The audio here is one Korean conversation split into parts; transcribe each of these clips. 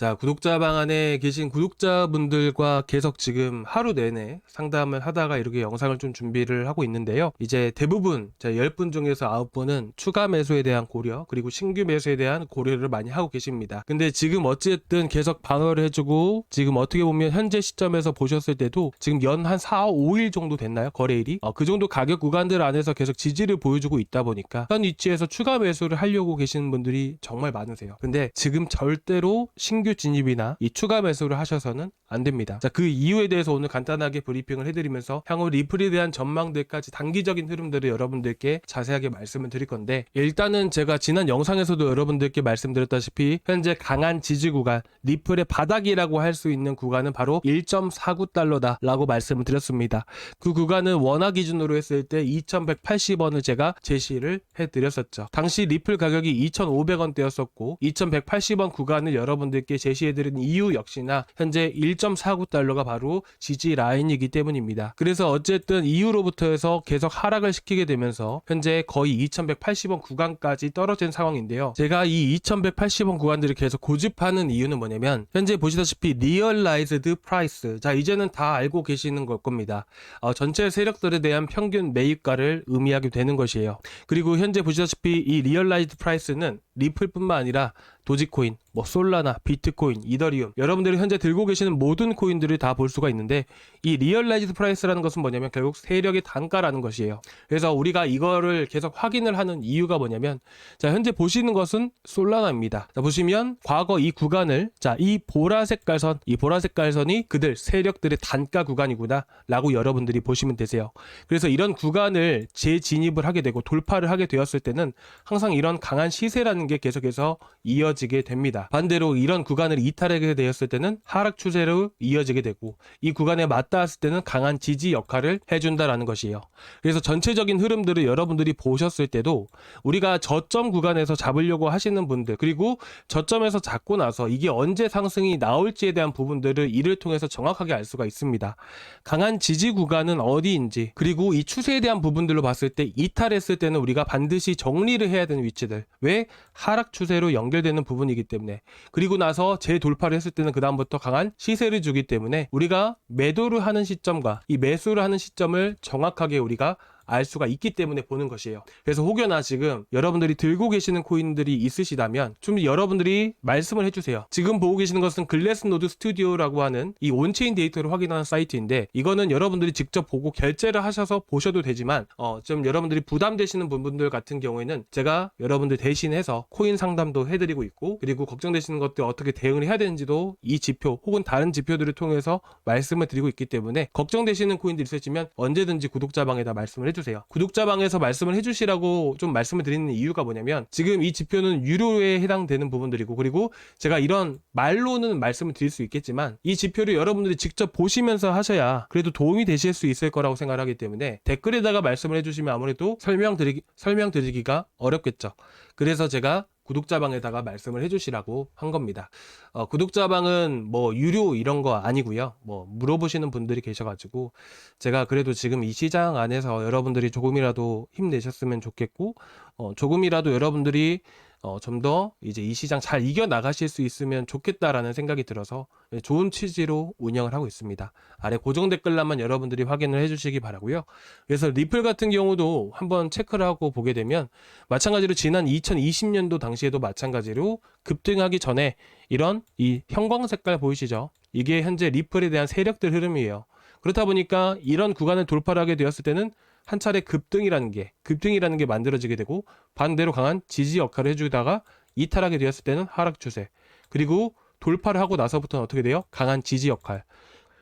자, 구독자 방안에 계신 구독자분들과 계속 지금 하루 내내 상담을 하다가 이렇게 영상을 좀 준비를 하고 있는데요. 이제 대부분, 자, 10분 중에서 9분은 추가 매수에 대한 고려, 그리고 신규 매수에 대한 고려를 많이 하고 계십니다. 근데 지금 어쨌든 계속 방어를 해주고, 지금 어떻게 보면 현재 시점에서 보셨을 때도 지금 연 한 4, 5일 정도 됐나요? 거래일이? 어, 그 정도 가격 구간들 안에서 계속 지지를 보여주고 있다 보니까 현 위치에서 추가 매수를 하려고 계시는 분들이 정말 많으세요. 근데 지금 절대로 신규 진입이나 이 추가 매수를 하셔서는 안 됩니다. 자, 그 이유에 대해서 오늘 간단하게 브리핑을 해드리면서 향후 리플에 대한 전망들까지 단기적인 흐름들을 여러분들께 자세하게 말씀을 드릴 건데 일단은 제가 지난 영상에서도 여러분들께 말씀드렸다시피 현재 강한 지지 구간 리플의 바닥이라고 할 수 있는 구간은 바로 1.49달러다라고 말씀을 드렸습니다. 그 구간은 원화 기준으로 했을 때 2180원을 제가 제시를 해드렸었죠. 당시 리플 가격이 2500원대였었고 2180원 구간을 여러분들께 제시해드린 이유 역시나 현재 1.49달러가 바로 지지 라인이기 때문입니다. 그래서 어쨌든 이후로부터 해서 계속 하락을 시키게 되면서 현재 거의 2180원 구간까지 떨어진 상황인데요. 제가 이 2180원 구간들을 계속 고집하는 이유는 뭐냐면 현재 보시다시피 리얼라이즈드 프라이스 자 이제는 다 알고 계시는 걸 겁니다. 어, 전체 세력들에 대한 평균 매입가를 의미하게 되는 것이에요. 그리고 현재 보시다시피 이 리얼라이즈 프라이스는 리플뿐만 아니라 도지코인, 뭐 솔라나, 비트코인, 이더리움 여러분들이 현재 들고 계시는 모든 코인들을 다 볼 수가 있는데 이 리얼라이즈드 프라이스라는 것은 뭐냐면 결국 세력의 단가라는 것이에요. 그래서 우리가 이거를 계속 확인을 하는 이유가 뭐냐면 자 현재 보시는 것은 솔라나입니다. 자 보시면 과거 이 구간을 자 이 보라색 깔선 이 보라색 깔선이 그들 세력들의 단가 구간이구나라고 여러분들이 보시면 되세요. 그래서 이런 구간을 재진입을 하게 되고 돌파를 하게 되었을 때는 항상 이런 강한 시세라는 게 계속해서 이어지 게 됩니다. 반대로 이런 구간을 이탈하게 되었을 때는 하락 추세로 이어지게 되고 이 구간에 맞닿았을 때는 강한 지지 역할을 해준다라는 것이에요. 그래서 전체적인 흐름들을 여러분들이 보셨을 때도 우리가 저점 구간에서 잡으려고 하시는 분들 그리고 저점에서 잡고 나서 이게 언제 상승이 나올지에 대한 부분들을 이를 통해서 정확하게 알 수가 있습니다. 강한 지지 구간은 어디인지 그리고 이 추세에 대한 부분들로 봤을 때 이탈했을 때는 우리가 반드시 정리를 해야 되는 위치들 왜 하락 추세로 연결되는 부분이기 때문에. 그리고 나서 재돌파를 했을 때는 그 다음부터 강한 시세를 주기 때문에 우리가 매도를 하는 시점과 이 매수를 하는 시점을 정확하게 우리가 알 수가 있기 때문에 보는 것이에요. 그래서 혹여나 지금 여러분들이 들고 계시는 코인들이 있으시다면 좀 여러분들이 말씀을 해주세요. 지금 보고 계시는 것은 글래스노드 스튜디오라고 하는 이 온체인 데이터를 확인하는 사이트인데 이거는 여러분들이 직접 보고 결제를 하셔서 보셔도 되지만 어, 좀 여러분들이 부담되시는 부분들 같은 경우에는 제가 여러분들 대신해서 코인 상담도 해드리고 있고 그리고 걱정되시는 것들 어떻게 대응을 해야 되는지도 이 지표 혹은 다른 지표들을 통해서 말씀을 드리고 있기 때문에 걱정되시는 코인들 있으시면 언제든지 구독자방에다 말씀을 해주세요. 구독자방에서 말씀을 해주시라고 좀 말씀을 드리는 이유가 뭐냐면 지금 이 지표는 유료에 해당되는 부분들이고 그리고 제가 이런 말로는 말씀을 드릴 수 있겠지만 이 지표를 여러분들이 직접 보시면서 하셔야 그래도 도움이 되실 수 있을 거라고 생각하기 때문에 댓글에다가 말씀을 해주시면 아무래도 설명드리기 설명드리기가 어렵겠죠. 그래서 제가 구독자방에다가 말씀을 해주시라고 한 겁니다. 어, 구독자방은 뭐 유료 이런 거 아니고요. 뭐 물어보시는 분들이 계셔가지고 제가 그래도 지금 이 시장 안에서 여러분들이 조금이라도 힘내셨으면 좋겠고 어, 조금이라도 여러분들이 어, 좀 더 이제 이 시장 잘 이겨 나가실 수 있으면 좋겠다라는 생각이 들어서 예, 좋은 취지로 운영을 하고 있습니다. 아래 고정 댓글란만 여러분들이 확인을 해주시기 바라고요. 그래서 리플 같은 경우도 한번 체크를 하고 보게 되면 마찬가지로 지난 2020년도 당시에도 마찬가지로 급등하기 전에 이런 이 형광 색깔 보이시죠? 이게 현재 리플에 대한 세력들 흐름이에요. 그렇다 보니까 이런 구간을 돌파를 하게 되었을 때는 한 차례 급등이라는 게 급등이라는 게 만들어지게 되고 반대로 강한 지지 역할을 해주다가 이탈하게 되었을 때는 하락 추세 그리고 돌파를 하고 나서부터는 어떻게 돼요? 강한 지지 역할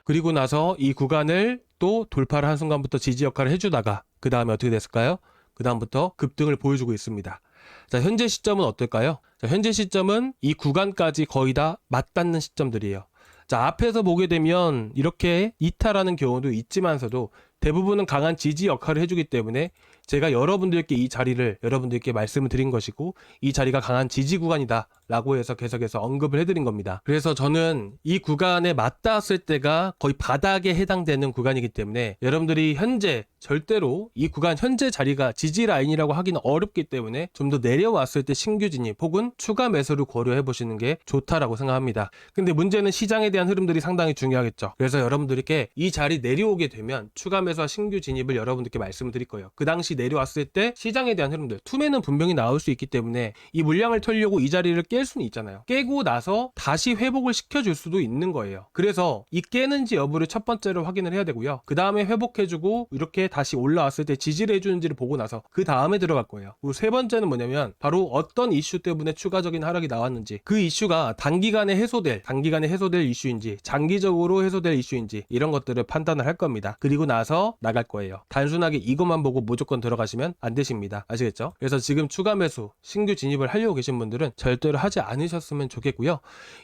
그리고 나서 이 구간을 또 돌파를 한 순간부터 지지 역할을 해주다가 그 다음에 어떻게 됐을까요? 그 다음부터 급등을 보여주고 있습니다. 자 현재 시점은 어떨까요? 자, 현재 시점은 이 구간까지 거의 다 맞닿는 시점들이에요. 자, 앞에서 보게 되면 이렇게 이탈하는 경우도 있지만서도 대부분은 강한 지지 역할을 해주기 때문에 제가 여러분들께 이 자리를 여러분들께 말씀을 드린 것이고 이 자리가 강한 지지 구간이다 라고 해서 계속해서 언급을 해드린 겁니다. 그래서 저는 이 구간에 맞닿았을 때가 거의 바닥에 해당되는 구간이기 때문에 여러분들이 현재 절대로 이 구간 현재 자리가 지지 라인이라고 하기는 어렵기 때문에 좀 더 내려왔을 때 신규 진입 혹은 추가 매수를 고려해 보시는 게 좋다라고 생각합니다. 근데 문제는 시장에 대한 흐름들이 상당히 중요하겠죠. 그래서 여러분들께 이 자리 내려오게 되면 추가 매수와 신규 진입을 여러분들께 말씀을 드릴 거예요. 그 당시 내려왔을 때 시장에 대한 흐름들 투매는 분명히 나올 수 있기 때문에 이 물량을 털려고 이 자리를 깰 수는 있잖아요. 깨고 나서 다시 회복을 시켜줄 수도 있는 거예요. 그래서 이 깨는지 여부를 첫 번째로 확인을 해야 되고요. 그 다음에 회복해주고 이렇게 다시 올라왔을 때 지지를 해주는지를 보고 나서 그 다음에 들어갈 거예요. 그리고 세 번째는 뭐냐면 바로 어떤 이슈 때문에 추가적인 하락이 나왔는지 그 이슈가 단기간에 해소될 단기간에 해소될 이슈인지 장기적으로 해소될 이슈인지 이런 것들을 판단을 할 겁니다. 그리고 나서 나갈 거예요. 단순하게 이것만 보고 무조건 들어가시면 안 되십니다. 아시겠죠? 그래서 지금 추가 매수 신규 진입을 하려고 계신 분들은 절대로 하지 않으셨으면 좋겠고요.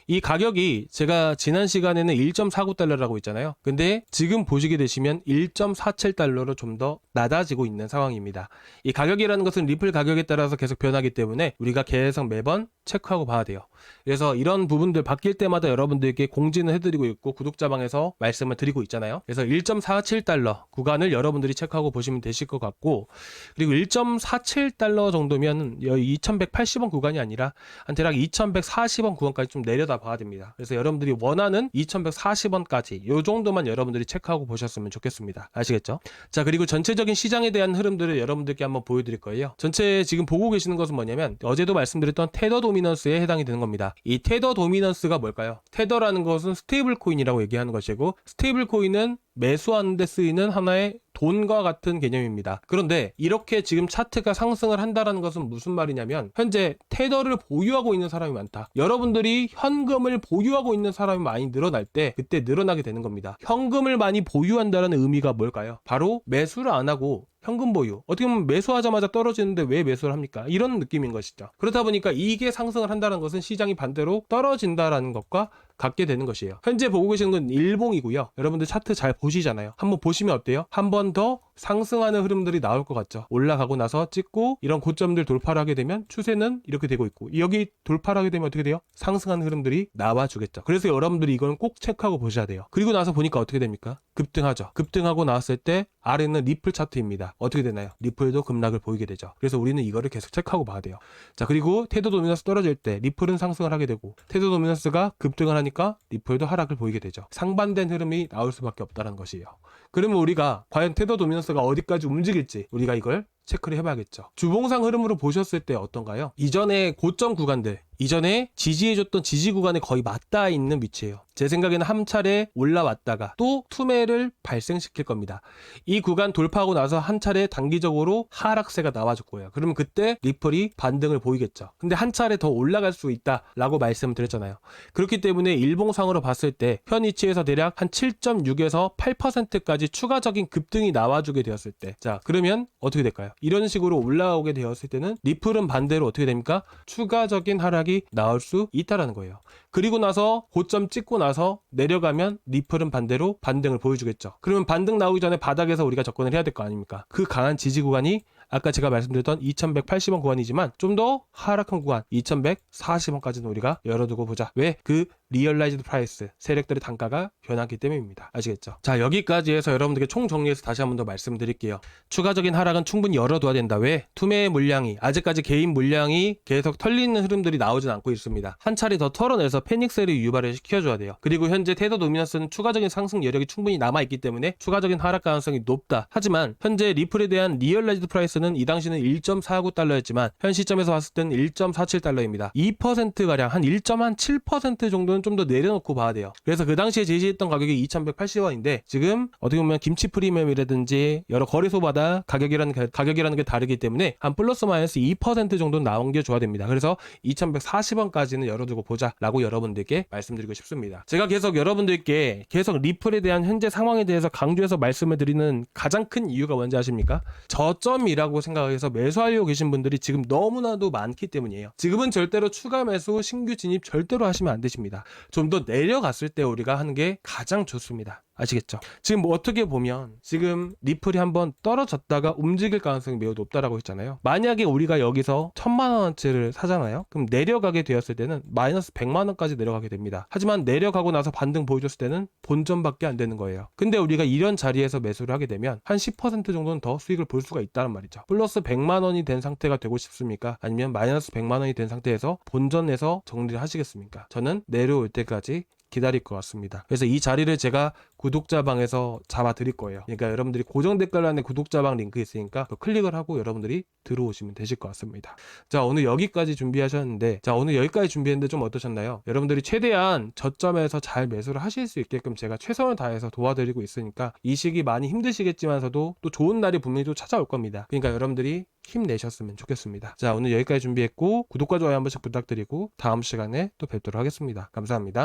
이 가격이 제가 지난 시간에는 1.49달러라고 있잖아요. 근데 지금 보시게 되시면 1.47달러로 좀 더 낮아지고 있는 상황입니다. 이 가격이라는 것은 리플 가격에 따라서 계속 변하기 때문에 우리가 계속 매번 체크하고 봐야 돼요. 그래서 이런 부분들 바뀔 때마다 여러분들께 공지는 해드리고 있고 구독자방에서 말씀을 드리고 있잖아요. 그래서 1.47달러 구간을 여러분들이 체크하고 보시면 되실 것 같고 그리고 1.47달러 정도면 2180원 구간이 아니라 한 대략 2140원 구간까지 좀 내려다 봐야 됩니다. 그래서 여러분들이 원하는 2140원까지 요 정도만 여러분들이 체크하고 보셨으면 좋겠습니다. 아시겠죠? 자 그리고 전체적인 시장에 대한 흐름들을 여러분들께 한번 보여드릴 거예요. 전체 지금 보고 계시는 것은 뭐냐면 어제도 말씀드렸던 테더 도미넌스에 해당이 되는 겁니다. 이 테더 도미넌스가 뭘까요? 테더라는 것은 스테이블 코인이라고 얘기하는 것이고 스테이블 코인은 매수하는 데 쓰이는 하나의 돈과 같은 개념입니다. 그런데 이렇게 지금 차트가 상승을 한다라는 것은 무슨 말이냐면 현재 테더를 보유하고 있는 사람이 많다. 여러분들이 현금을 보유하고 있는 사람이 많이 늘어날 때 그때 늘어나게 되는 겁니다. 현금을 많이 보유한다는 의미가 뭘까요? 바로 매수를 안 하고 현금 보유. 어떻게 보면 매수하자마자 떨어지는데 왜 매수를 합니까? 이런 느낌인 것이죠. 그렇다 보니까 이게 상승을 한다는 것은 시장이 반대로 떨어진다라는 것과 같게 되는 것이에요. 현재 보고 계시는 건 일봉이고요. 여러분들 차트 잘 보시잖아요. 한번 보시면 어때요? 한 번 더 상승하는 흐름들이 나올 것 같죠. 올라가고 나서 찍고 이런 고점들 돌파를 하게 되면 추세는 이렇게 되고 있고 여기 돌파를 하게 되면 어떻게 돼요? 상승하는 흐름들이 나와 주겠죠. 그래서 여러분들이 이건 꼭 체크하고 보셔야 돼요. 그리고 나서 보니까 어떻게 됩니까? 급등하죠. 급등하고 나왔을 때 아래는 리플 차트입니다. 어떻게 되나요? 리플도 급락을 보이게 되죠. 그래서 우리는 이거를 계속 체크하고 봐야 돼요. 자, 그리고 테드 도미너스 떨어질 때 리플은 상승을 하게 되고 테드 도미너스가 급등을 하니까 리플도 하락을 보이게 되죠. 상반된 흐름이 나올 수밖에 없다는 것이에요. 그러면 우리가 과연 테더 도미넌스가 어디까지 움직일지 우리가 이걸 체크를 해봐야겠죠. 주봉상 흐름으로 보셨을 때 어떤가요? 이전에 고점 구간들, 이전에 지지해줬던 지지 구간에 거의 맞닿아 있는 위치예요. 제 생각에는 한 차례 올라왔다가 또 투매를 발생시킬 겁니다. 이 구간 돌파하고 나서 한 차례 단기적으로 하락세가 나와줄 거예요. 그러면 그때 리플이 반등을 보이겠죠. 근데 한 차례 더 올라갈 수 있다라고 말씀을 드렸잖아요. 그렇기 때문에 일봉상으로 봤을 때 현 위치에서 대략 한 7.6에서 8%까지 추가적인 급등이 나와주게 되었을 때, 자 그러면 어떻게 될까요? 이런 식으로 올라오게 되었을 때는 리플은 반대로 어떻게 됩니까? 추가적인 하락이 나올 수 있다라는 거예요. 그리고 나서 고점 찍고 나서 내려가면 리플은 반대로 반등을 보여주겠죠. 그러면 반등 나오기 전에 바닥에서 우리가 접근을 해야 될 거 아닙니까? 그 강한 지지 구간이 아까 제가 말씀드렸던 2180원 구간이지만 좀 더 하락한 구간 2140원까지는 우리가 열어두고 보자. 왜? 그 리얼라이즈드 프라이스 세력들의 단가가 변하기 때문입니다. 아시겠죠? 자 여기까지 해서 여러분들께 총 정리해서 다시 한 번 더 말씀드릴게요. 추가적인 하락은 충분히 열어둬야 된다. 왜? 투매 물량이 아직까지 개인 물량이 계속 털리는 흐름들이 나오진 않고 있습니다. 한 차례 더 털어내서 패닉셀을 유발을 시켜줘야 돼요. 그리고 현재 테더 도미너스는 추가적인 상승 여력이 충분히 남아있기 때문에 추가적인 하락 가능성이 높다. 하지만 현재 리플에 대한 리얼라이즈드 프라이스는 이 당시는 1.49달러였지만 현 시점에서 봤을 때는 1.47달러입니다. 2%가량 한 1.7% 정도 는좀더 내려놓고 봐야 돼요. 그래서 그 당시에 제시했던 가격이 2,180원인데 지금 어떻게 보면 김치 프리미엄이라든지 여러 거래소마다 가격이라는 게- 가격이라는 게 다르기 때문에 한 플러스 마이너스 2% 정도 나온 게 줘야 됩니다. 그래서 2,140원까지는 열어두고 보자라고 여러분들께 말씀드리고 싶습니다. 제가 계속 여러분들께 계속 리플에 대한 현재 상황에 대해서 강조해서 말씀을 드리는 가장 큰 이유가 뭔지 아십니까? 저점이라고 생각해서 매수하려고 계신 분들이 지금 너무나도 많기 때문이에요. 지금은 절대로 추가 매수, 신규 진입 절대로 하시면 안 되십니다. 좀 더 내려갔을 때 우리가 하는 게 가장 좋습니다. 아시겠죠? 지금 뭐 어떻게 보면 지금 리플이 한번 떨어졌다가 움직일 가능성이 매우 높다라고 했잖아요. 만약에 우리가 여기서 천만 원어치를 사잖아요. 그럼 내려가게 되었을 때는 마이너스 100만 원까지 내려가게 됩니다. 하지만 내려가고 나서 반등 보여줬을 때는 본전밖에 안 되는 거예요. 근데 우리가 이런 자리에서 매수를 하게 되면 한 10% 정도는 더 수익을 볼 수가 있다는 말이죠. 플러스 100만 원이 된 상태가 되고 싶습니까? 아니면 마이너스 100만 원이 된 상태에서 본전에서 정리를 하시겠습니까? 저는 내려올 때까지 기다릴 것 같습니다. 그래서 이 자리를 제가 구독자방에서 잡아 드릴 거예요. 그러니까 여러분들이 고정 댓글란에 구독자방 링크 있으니까 그 클릭을 하고 여러분들이 들어오시면 되실 것 같습니다. 자, 오늘 여기까지 준비하셨는데, 자, 오늘 여기까지 준비했는데 좀 어떠셨나요? 여러분들이 최대한 저점에서 잘 매수를 하실 수 있게끔 제가 최선을 다해서 도와드리고 있으니까 이 시기 많이 힘드시겠지만서도 또 좋은 날이 분명히 또 찾아올 겁니다. 그러니까 여러분들이 힘내셨으면 좋겠습니다. 자, 오늘 여기까지 준비했고, 구독과 좋아요 한 번씩 부탁드리고, 다음 시간에 또 뵙도록 하겠습니다. 감사합니다.